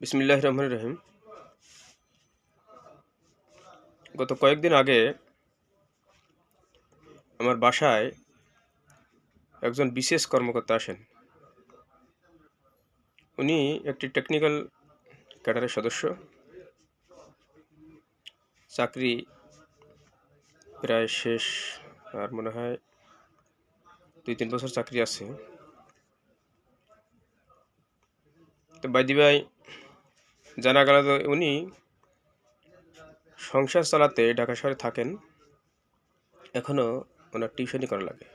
বিসমিল্লাহ রহমান রহিম। গত কয়েকদিন আগে আমার বাসায় একজন বিশেষ কর্মকর্তা আসেন। উনি একটি টেকনিক্যাল ক্যাডারের সদস্য। চাকরি প্রায় শেষ, আর মনে হয় দুই তিন বছর চাকরি আছে। তো বাইদি ভাই জানা গেল তো উনি সংসার চালাতে ঢাকা শহরে থাকেন। এখনও ওনার টিউশনই করা লাগে।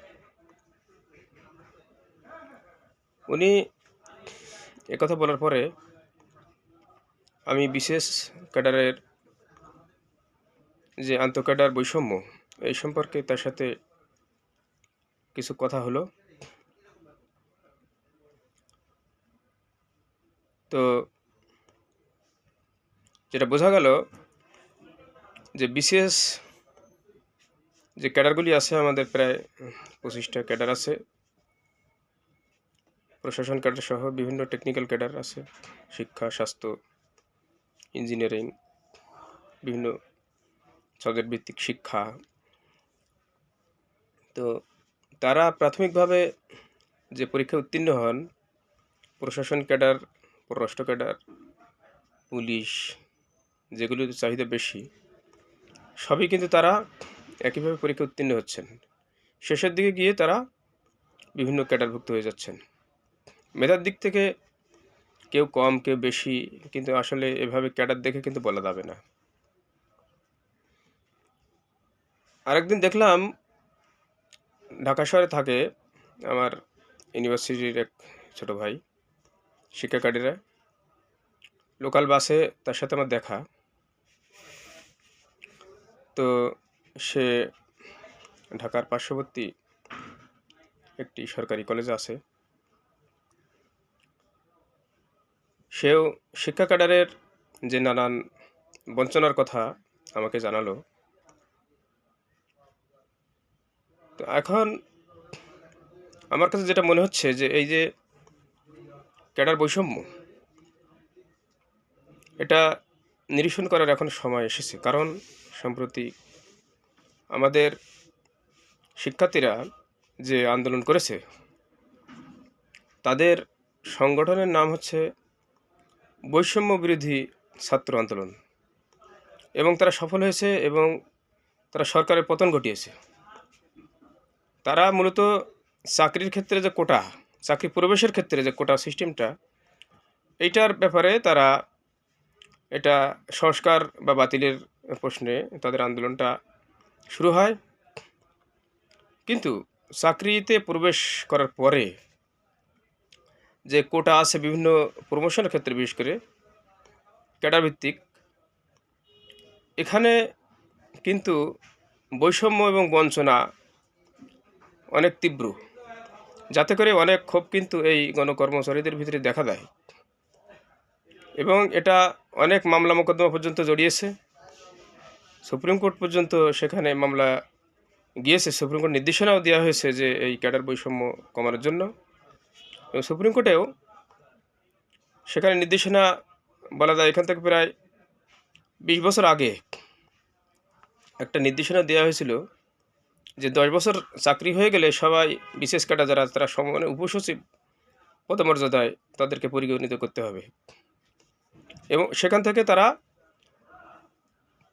উনি একথা বলার পরে আমি বিশেষ ক্যাডারের যে আন্তঃক্যাডার বৈষম্য, এই সম্পর্কে তার সাথে কিছু কথা হলো। তো যেটা বোঝা গেল যে বিশেষ যে ক্যাডারগুলি আছে, আমাদের প্রায় পঁচিশটা ক্যাডার আছে। প্রশাসন ক্যাডার সহ বিভিন্ন টেকনিক্যাল ক্যাডার আছে। শিক্ষা, স্বাস্থ্য ইঞ্জিনিয়ারিং বিভিন্ন সাবজেক্ট ভিত্তিক শিক্ষা। তো তারা প্রাথমিকভাবে যে পরীক্ষা উত্তীর্ণ হন, প্রশাসন ক্যাডার, পররাষ্ট্র ক্যাডার, পুলিশ যেগুলির চাহিদা বেশি, সবই কিন্তু তারা একইভাবে পরীক্ষা উত্তীর্ণ হচ্ছেন। শেষের দিকে গিয়ে তারা বিভিন্ন ক্যাটারভুক্ত হয়ে যাচ্ছেন। মেধার দিক থেকে কেউ কম, কেউ বেশি, কিন্তু আসলে এভাবে ক্যাডার দেখে কিন্তু বলা যাবে না। আরেকদিন দেখলাম ঢাকা শহরে থাকে আমার ইউনিভার্সিটির এক ছোট ভাই, শিক্ষাকারীরা। লোকাল বাসে তার সাথে আমার দেখা। তো সে ঢাকার পার্শ্ববর্তী একটি সরকারি কলেজে আছে। সেও শিক্ষা ক্যাডারের যে নানান বঞ্চনার কথা আমাকে জানালো, তো এখন আমার কাছে যেটা মনে হচ্ছে যে এই যে ক্যাডার বৈষম্য, এটা নিরীক্ষণ করার এখন সময় এসেছে। কারণ সম্প্রতি আমাদের শিক্ষার্থীরা যে আন্দোলন করেছে, তাদের সংগঠনের নাম হচ্ছে বৈষম্য বিরোধী ছাত্র আন্দোলন। এবং তারা সফল হয়েছে এবং তারা সরকারের পতন ঘটিয়েছে। তারা মূলত চাকরির ক্ষেত্রে যে কোটা, চাকরি প্রবেশের ক্ষেত্রে যে কোটা সিস্টেমটা, এইটার ব্যাপারে তারা এটা সংস্কার বা বাতিলের প্রশ্নে তাদের আন্দোলনটা শুরু হয়। কিন্তু চাকরিতে প্রবেশ করার পরে যে কোটা আছে বিভিন্ন প্রমোশনের ক্ষেত্রে, বিশেষ করে ক্যাডার ভিত্তিক এখানে কিন্তু বৈষম্য এবং বঞ্চনা অনেক তীব্র। যাতে করে অনেক ক্ষোভ কিন্তু এই গণকর্মচারীদের ভিতরে দেখা দেয়। এবং এটা অনেক মামলা মোকদ্দমা পর্যন্ত জড়িয়েছে। সুপ্রিম কোর্ট পর্যন্ত সেখানে মামলা গিয়েছে। সুপ্রিম কোর্ট নির্দেশনাও দেওয়া হয়েছে যে এই ক্যাডার বৈষম্য কমানোর জন্য। এবং সুপ্রিম কোর্টেও সেখানে নির্দেশনা বলা যায় এখান থেকে প্রায় বিশ বছর আগে একটা নির্দেশনা দেওয়া হয়েছিল যে দশ বছর চাকরি হয়ে গেলে সবাই বিশেষ ক্যাডার যারা, তারা সমানে উপসচিব পদমর্যাদায় তাদেরকে পরিগণিত করতে হবে। এবং সেখান থেকে তারা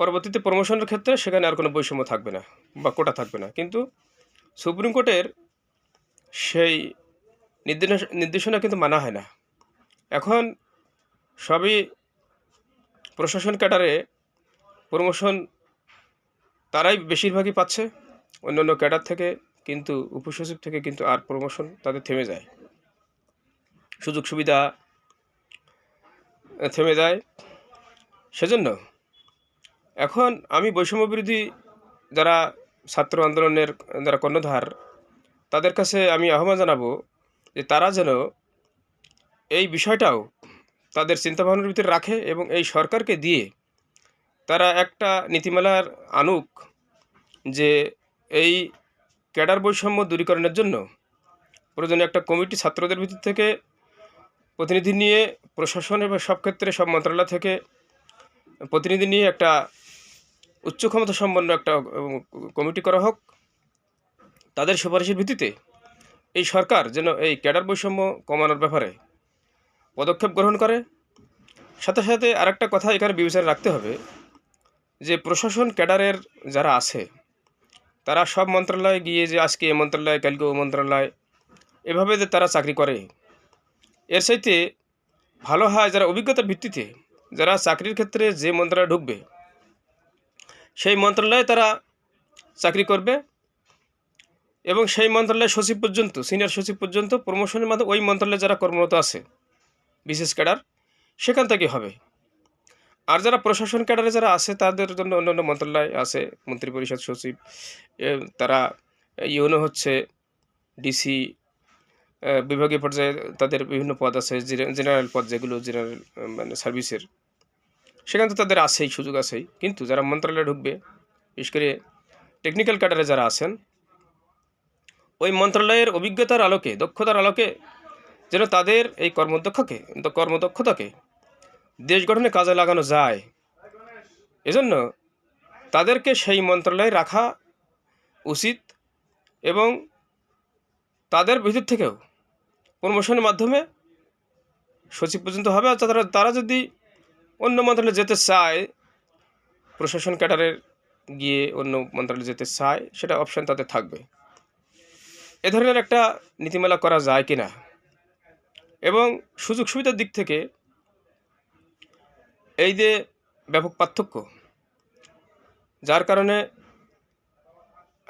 পরবর্তীতে প্রমোশনের ক্ষেত্রে সেখানে আর কোনো বৈষম্য থাকবে না বা কোটা থাকবে না। কিন্তু সুপ্রিম কোর্টের সেই নির্দেশ নির্দেশনা কিন্তু মানা হয় না। এখন সবই প্রশাসন ক্যাডারে প্রমোশন তারাই বেশিরভাগই পাচ্ছে। অন্যান্য ক্যাডার থেকে কিন্তু, উপসচিব থেকে কিন্তু আর প্রমোশন তাদের থেমে যায়। সুযোগ সুবিধা থেমে যায়। সেজন্য এখন আমি বৈষম্য বিরোধী যারা ছাত্র আন্দোলনের যারা কর্ণধার, তাদের কাছে আমি আহ্বান জানাব যে তারা যেন এই বিষয়টাও তাদের চিন্তাভাবনার ভিতরে রাখে এবং এই সরকারকে দিয়ে তারা একটা নীতিমালার আনুক যে এই ক্যাডার বৈষম্য দূরীকরণের জন্য প্রয়োজনীয় একটা কমিটি ছাত্রদের ভিতর থেকে প্রতিনিধি নিয়ে প্রশাসন এবং সব ক্ষেত্রে সব মন্ত্রণালয় থেকে প্রতিনিধি নিয়ে একটা উচ্চ ক্ষমতা সম্পন্ন একটা কমিটি করা হোক, তাদের সুপারিশের ভিত্তিতে এই সরকার যেন এই ক্যাডার বৈষম্য কমানোর ব্যাপারে পদক্ষেপ গ্রহণ করে। সাথে সাথে আরেকটা কথা এখানে বিবেচনা রাখতে হবে যে, প্রশাসন ক্যাডারের যারা আছে, তারা সব মন্ত্রণালয়ে গিয়ে যে আজকে এ মন্ত্রণালয়, কালকে ও মন্ত্রণালয়, এভাবে যে তারা চাকরি করে, এর সাথে ভালো হয় যারা অভিজ্ঞতার ভিত্তিতে, যারা চাকরির ক্ষেত্রে যে মন্ত্রণালয়ে ঢুকবে সেই মন্ত্রণালয়ে তারা চাকরি করবে এবং সেই মন্ত্রণালয়ের সচিব পর্যন্ত, সিনিয়র সচিব পর্যন্ত প্রমোশনের মাধ্যমে ওই মন্ত্রণালয়ে যারা কর্মরত আছে, বিশেষ ক্যাডার, সেখান থেকে হবে। আর যারা প্রশাসন ক্যাডারে যারা আছে, তাদের জন্য অন্যান্য মন্ত্রণালয় আছে মন্ত্রী পরিষদ সচিব তারা ইউনো হচ্ছে, ডিসি বিভাগীয় পর্যায়ে তাদের বিভিন্ন পদ আছে জেনারেল পদ যেগুলো জেনারেল মানে সার্ভিসের। সেখানে তো তাদের আছেই, সুযোগ আছেই। কিন্তু যারা মন্ত্রণালয়ে ঢুকবে, বিশেষ করে টেকনিক্যাল ক্যাডারে যারা আছেন, ওই মন্ত্রণালয়ের অভিজ্ঞতার আলোকে, দক্ষতার আলোকে যেন তাদের এই কর্মদক্ষকে, কর্মদক্ষতাকে দেশ গঠনে কাজে লাগানো যায়। এজন্য তাদেরকে সেই মন্ত্রণালয়ে রাখা উচিত এবং তাদের ভিতর থেকেও প্রমোশনের মাধ্যমে সচিব পর্যন্ত হবে। তারা তারা যদি অন্য মন্ত্রণালয়ে যেতে চায়, প্রশাসন ক্যাডারের গিয়ে অন্য মন্ত্রণালয়ে যেতে চায়, সেটা অপশান তাতে থাকবে। এ ধরনের একটা নীতিমালা করা যায় কি না এবং সুযোগ সুবিধার দিক থেকে এই যে ব্যাপক পার্থক্য, যার কারণে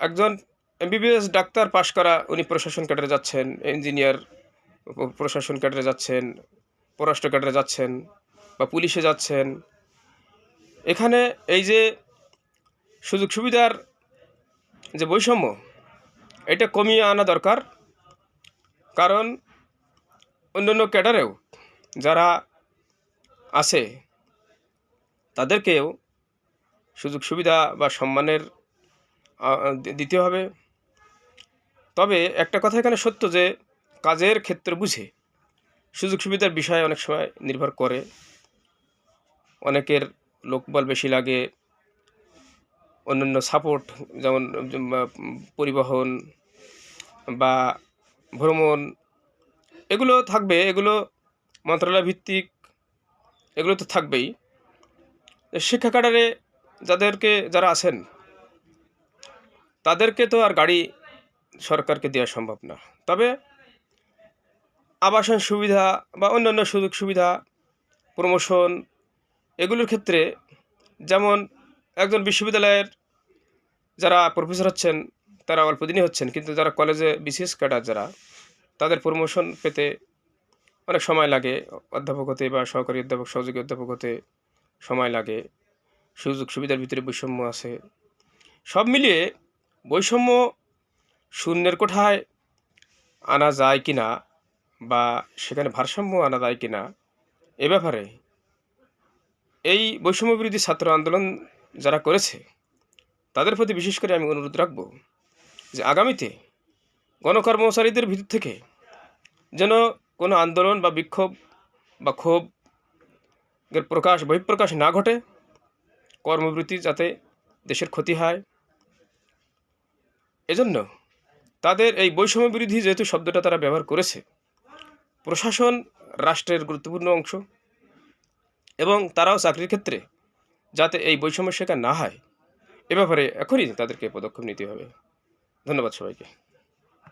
একজন এমবিবিএস ডাক্তার পাশ করা, উনি প্রশাসন ক্যাডারে যাচ্ছেন ইঞ্জিনিয়ার প্রশাসন ক্যাডারে যাচ্ছেন, পররাষ্ট্র ক্যাডারে যাচ্ছেন বা পুলিশে যাচ্ছেন। এখানে এই যে সুযোগ সুবিধার যে বৈষম্য, এটা কমিয়ে আনা দরকার। কারণ অন্যান্য ক্যাডারেও যারা আছে, তাদেরকেও সুযোগ সুবিধা বা সম্মানের দিতে হবে। তবে একটা কথা এখানে সত্য যে, কাজের ক্ষেত্র বুঝে সুযোগ সুবিধার বিষয়ে অনেক সময় নির্ভর করে। অনেকের লোকবল বেশি লাগে, অন্যান্য সাপোর্ট যেমন পরিবহন বা ভ্রমণ, এগুলো থাকবে, এগুলো মন্ত্রণালয় ভিত্তিক, এগুলো তো থাকবেই। শিক্ষা ক্যাডারে যাদেরকে যারা আছেন, তাদেরকে তো আর গাড়ি সরকারকে দেওয়া সম্ভব না। তবে আবাসন সুবিধা বা অন্যান্য সুযোগ সুবিধা, প্রমোশন এগুলোর ক্ষেত্রে যেমন একজন বিশ্ববিদ্যালয়ের যারা প্রফেসর হচ্ছেন, তারা অল্প দিনই হচ্ছেন। কিন্তু যারা কলেজে বিশেষ ক্যাডার যারা, তাদের প্রমোশন পেতে অনেক সময় লাগে। অধ্যাপক হতে বা সহকারী অধ্যাপক, সহযোগী অধ্যাপক হতে সময় লাগে। সুযোগ সুবিধার ভিতরে বৈষম্য আছে। সব মিলিয়ে বৈষম্য শূন্যের কোঠায় আনা যায় কি না বা সেখানে ভারসাম্য আনা যায় কি না এ ব্যাপারে এই বৈষম্য বিরোধী ছাত্র আন্দোলন যারা করেছে, তাদের প্রতি বিশেষ করে আমি অনুরোধ রাখব যে আগামীতে গণকর্মচারীদের ভিতর থেকে যেন কোনো আন্দোলন বা বিক্ষোভ বা ক্ষোভ প্রকাশ, বহিঃপ্রকাশ না ঘটে কর্মবৃত্তি যাতে দেশের ক্ষতি হয়। এজন্য তাদের এই বৈষম্য বিরোধী যেহেতু শব্দটা তারা ব্যবহার করেছে, প্রশাসন রাষ্ট্রের গুরুত্বপূর্ণ অংশ এবং তারাও চাকরির ক্ষেত্রে যাতে এই বৈষম্য শেখা না হয়। এ ব্যাপারে এখনই তাদেরকে পদক্ষেপ নিতে হবে। ধন্যবাদ সবাইকে।